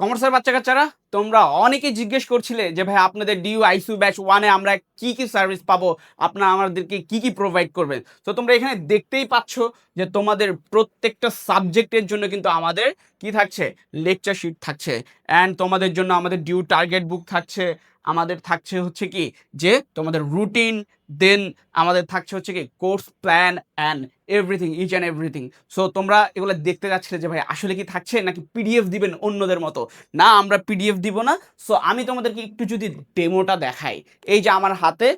কমার্সের বাচ্চা কাচ্চারা তোমরা অনেকেই জিজ্ঞেস করছিলে যে, ভাই, আপনাদের ডিউ আইসিউ ব্যাচ ওয়ানে আমরা কি কি সার্ভিস পাবো? আপনারা আমাদেরকে কি কি প্রোভাইড করবেন? তো তোমরা এখানে দেখতেই পাচ্ছ যে, তোমাদের প্রত্যেকটা সাবজেক্টের জন্য কিন্তু আমাদের কি থাকছে? লেকচার শিট থাকছে। অ্যান্ড তোমাদের জন্য আমাদের ডিউ টার্গেট বুক থাকছে। আমাদের থাকছে হচ্ছে কি যে তোমাদের রুটিন দেন আমাদের থাকছে হচ্ছে কি course plan and everything each and everything so তোমরা এগুলো দেখতে যাচ্ছিলে যে ভাই আসলে কি থাকছে নাকি পিডিএফ দিবেন অন্যদের মতো? না, আমরা পিডিএফ দিব না। সো আমি তোমাদেরকে একটু যদি ডেমোটা দেখাই। এই যে আমার হাতে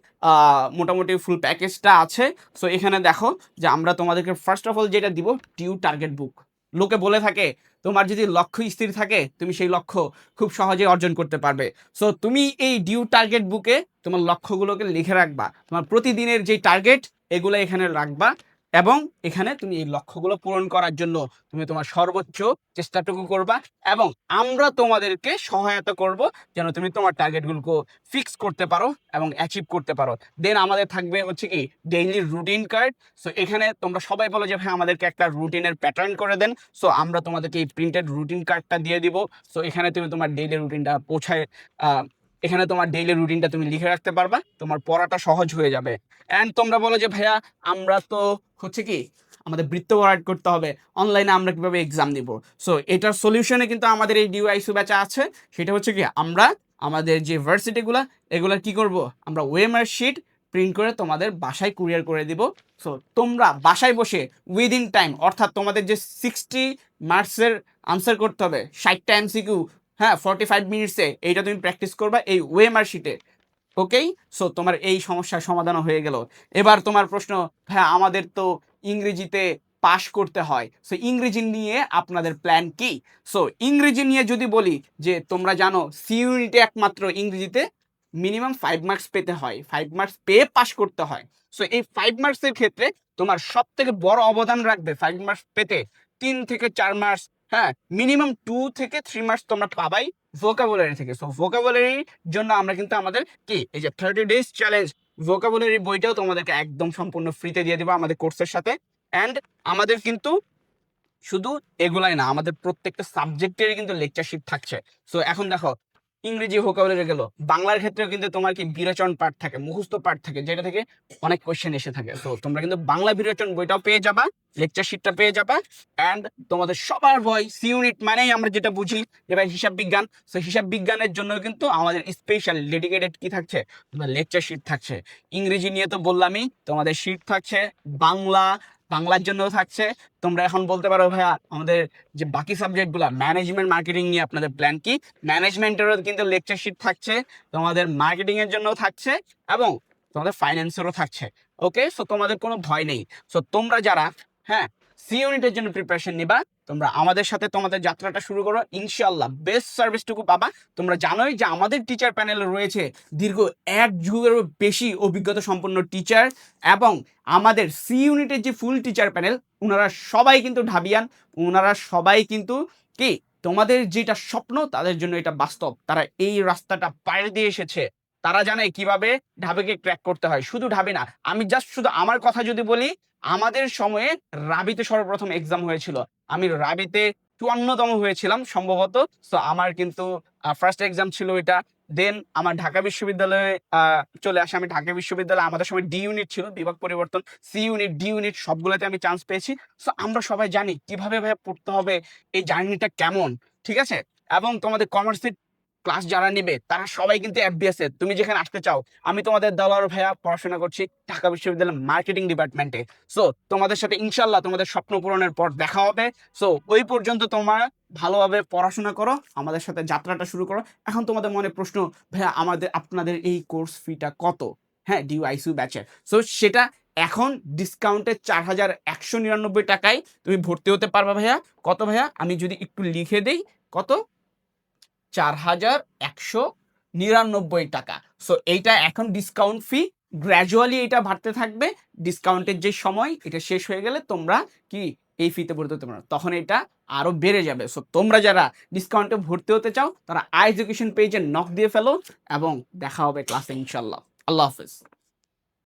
মোটামুটি ফুল প্যাকেজটা আছে। সো এখানে দেখো যে আমরা তোমাদেরকে ফার্স্ট অফ অল যেটা দিব টিউ টার্গেট বুক লোকে বলে থাকে তোমার যদি লক্ষ্য স্থির থাকে, তুমি সেই লক্ষ্য খুব সহজে অর্জন করতে পারবে। সো তুমি এই ডিউ টার্গেট বুকে তোমার লক্ষ্যগুলোকে লিখে রাখবা। তোমার প্রতিদিনের যে টার্গেট এগুলো এখানে রাখবা। এবং এখানে তুমি এই লক্ষ্যগুলো পূরণ করার জন্য তুমি তোমার সর্বোচ্চ চেষ্টাটুকু করবা এবং আমরা তোমাদেরকে সহায়তা করব যেন তুমি তোমার টার্গেটগুলোকে ফিক্স করতে পারো এবং অ্যাচিভ করতে পারো। দেন আমাদের থাকবে হচ্ছে কি ডেইলি রুটিন কার্ড সো এখানে তোমরা সবাই বলো যে, ভাই, আমাদেরকে একটা রুটিনের প্যাটার্ন করে দেন। সো আমরা তোমাদেরকে এই প্রিন্টেড রুটিন কার্ডটা দিয়ে দিব। সো এখানে তুমি তোমার ডেইলি রুটিনটা পৌঁছায় এখানে তোমার ডেইলি রুটিনটা তুমি লিখে রাখতে পারবা, তোমার পড়াটা সহজ হয়ে যাবে। অ্যান্ড তোমরা বলো যে ভাইয়া, আমরা তো হচ্ছে কি, আমাদের বৃত্ত ভরাট করতে হবে অনলাইনে আমরা কীভাবে এক্সাম দিব সো এটার সলিউশনে কিন্তু আমাদের এই ডিউআইসু ব্যাচা আছে, সেটা হচ্ছে কি, আমরা আমাদের যে ভার্সিটিগুলো এগুলো কি করব? আমরা ওয়েমার শিট প্রিন্ট করে তোমাদের বাসায় কুরিয়ার করে দিব। সো তোমরা বাসায় বসে উইদিন টাইম অর্থাৎ তোমাদের যে সিক্সটি মার্কসের আনসার করতে হবে, ষাটটা এমসিকিউ হ্যাঁ ফর্টি ফাইভ মিনিটসে এইটা তুমি প্র্যাকটিস করবা এই ওয়েমার শিটে ওকেই সো তোমার এই সমস্যার সমাধান হয়ে গেল। এবার তোমার প্রশ্ন হ্যাঁ আমাদের তো ইংরেজিতে পাশ করতে হয়। সো ইংরেজি নিয়ে আপনাদের প্ল্যান কি? সো ইংরেজি নিয়ে যদি বলি যে, তোমরা জানো সি ইউনিটে একমাত্র ইংরেজিতে মিনিমাম ফাইভ মার্কস পেতে হয়। ফাইভ মার্কস পেয়ে পাশ করতে হয়। সো এই ফাইভ মার্কসের ক্ষেত্রে তোমার সব থেকে বড় অবদান রাখবে ফাইভ মার্কস পেতে তিন থেকে চার মার্কস হ্যাঁ মিনিমাম টু থেকে থ্রি মার্কস তোমরা পাবাই ভোকাবুলারি থেকে। সো ভোকাবুলারির জন্য আমরা কিন্তু আমাদের কি? এই যে থার্টি ডেজ চ্যালেঞ্জ ভোকাবুলারি বইটাও তোমাদেরকে একদম সম্পূর্ণ ফ্রিতে দিয়ে দেবো আমাদের কোর্সের সাথে। অ্যান্ড আমাদের কিন্তু শুধু এগুলাই না, আমাদের প্রত্যেকটা সাবজেক্টেরই কিন্তু লেকচারশিপ থাকছে। সো এখন দেখো ইংরেজি ভোকাবুলারি গেল। বাংলার ক্ষেত্রেও কিন্তু তোমার কি বিরোচন পাঠ থাকে, মুখস্থ পাঠ থাকে, যেটা থেকে অনেক কোয়েশ্চেন এসে থাকে। তো তোমরা কিন্তু বাংলা বিরোচন বইটাও পেয়ে যাবা লেকচার শিটটা পেয়ে যাবা অ্যান্ড তোমাদের সবার ভয় সি ইউনিট মানেই আমরা যেটা বুঝি, যে ভাই হিসাব বিজ্ঞান। সো হিসাব বিজ্ঞানের জন্য কিন্তু আমাদের স্পেশাল ডেডিকেটেড কি থাকছে? তোমার লেকচার শিট থাকছে। ইংরেজি নিয়ে তো বললামই, তোমাদের শিট থাকছে বাংলা বাংলার জন্যও থাকছে। তোমরা এখন বলতে পারো, ভাইয়া, আমাদের যে বাকি সাবজেক্টগুলো ম্যানেজমেন্ট মার্কেটিং নিয়ে আপনাদের প্ল্যান কি? ম্যানেজমেন্টেরও কিন্তু লেকচার শিট থাকছে, তোমাদের মার্কেটিংয়ের জন্যও জন্য থাকছে এবং তোমাদের ফাইন্যান্সেরও থাকছে। ওকে সো তোমাদের কোনো ভয় নেই। সো তোমরা যারা হ্যাঁ সি ইউনিটের জন্য প্রিপারেশন নিবা। তোমরা আমাদের সাথে তোমাদের যাত্রাটা শুরু করো। ইনশাল্লাহ বেস্ট সার্ভিসটুকু পাবা। তোমরা জানোই যে আমাদের টিচার প্যানেলে রয়েছে দীর্ঘ এক যুগেরও বেশি অভিজ্ঞতা সম্পন্ন টিচার এবং আমাদের সি ইউনিটের যে ফুল টিচার প্যানেল ওনারা সবাই কিন্তু ঢাবিয়ান। ওনারা সবাই কিন্তু কি, তোমাদের যেটা স্বপ্ন, তাদের জন্য এটা বাস্তব। তারা এই রাস্তাটা পাড়ি দিয়ে এসেছে। তারা জানে কীভাবে ঢাবিকে ক্র্যাক করতে হয়। শুধু ঢাবি না, আমি জাস্ট শুধু আমার কথা যদি বলি আমাদের সময়ে রাবিতে সর্বপ্রথম এক্সাম হয়েছিল। আমি রাবিতে চুয়ান্নতম হয়েছিলাম সম্ভবত। সো আমার কিন্তু ফার্স্ট এক্সাম ছিল এটা। দেন আমার ঢাকা বিশ্ববিদ্যালয়ে চলে আসে। আমি ঢাকা বিশ্ববিদ্যালয়ে আমাদের সময় ডি ইউনিট ছিল, বিভাগ পরিবর্তন সি ইউনিট ডি ইউনিট সবগুলোতে আমি চান্স পেয়েছি। সো আমরা সবাই জানি কীভাবে ভাবে পড়তে হবে, এই জার্নিটা কেমন, ঠিক আছে? এবং তোমাদের কমার্সের ক্লাস যারা নেবে, তারা সবাই কিন্তু এফবিএস এর। তুমি যেখানে আসতে চাও, আমি তোমাদের দালার ভাইয়া পড়াশোনা করছি ঢাকা বিশ্ববিদ্যালয়ের মার্কেটিং ডিপার্টমেন্টে সো তোমাদের সাথে ইনশাল্লাহ তোমাদের স্বপ্ন পূরণের পর দেখা হবে। সো ওই পর্যন্ত তোমরা ভালোভাবে পড়াশোনা করো, আমাদের সাথে যাত্রাটা শুরু করো। এখন তোমাদের মনে প্রশ্ন, ভাইয়া, আমাদের, আপনাদের এই কোর্স ফিটা কত? হ্যাঁ ডিউ আইসিউ ব্যাচের সো সেটা এখন ডিসকাউন্টে চার হাজার একশো নিরানব্বই টাকায় তুমি ভর্তি হতে পারবে ভাইয়া। কত ভাইয়া? আমি যদি একটু লিখে দেই, কত? চার হাজার একশো নিরানব্বই টাকা। সো এইটা এখন ডিসকাউন্ট ফি গ্র্যাজুয়ালি এটা বাড়তে থাকবে। ডিসকাউন্টের যে সময়, এটা শেষ হয়ে গেলে তোমরা কি, এই ফিতে ভর্তি হতে পারো। তখন এটা আরও বেড়ে যাবে। সো তোমরা যারা ডিসকাউন্টে ভর্তি হতে চাও, তারা আই এডুকেশন পেজে নক দিয়ে ফেলো এবং দেখা হবে ক্লাসে ইনশাল্লাহ আল্লাহ হাফেজ।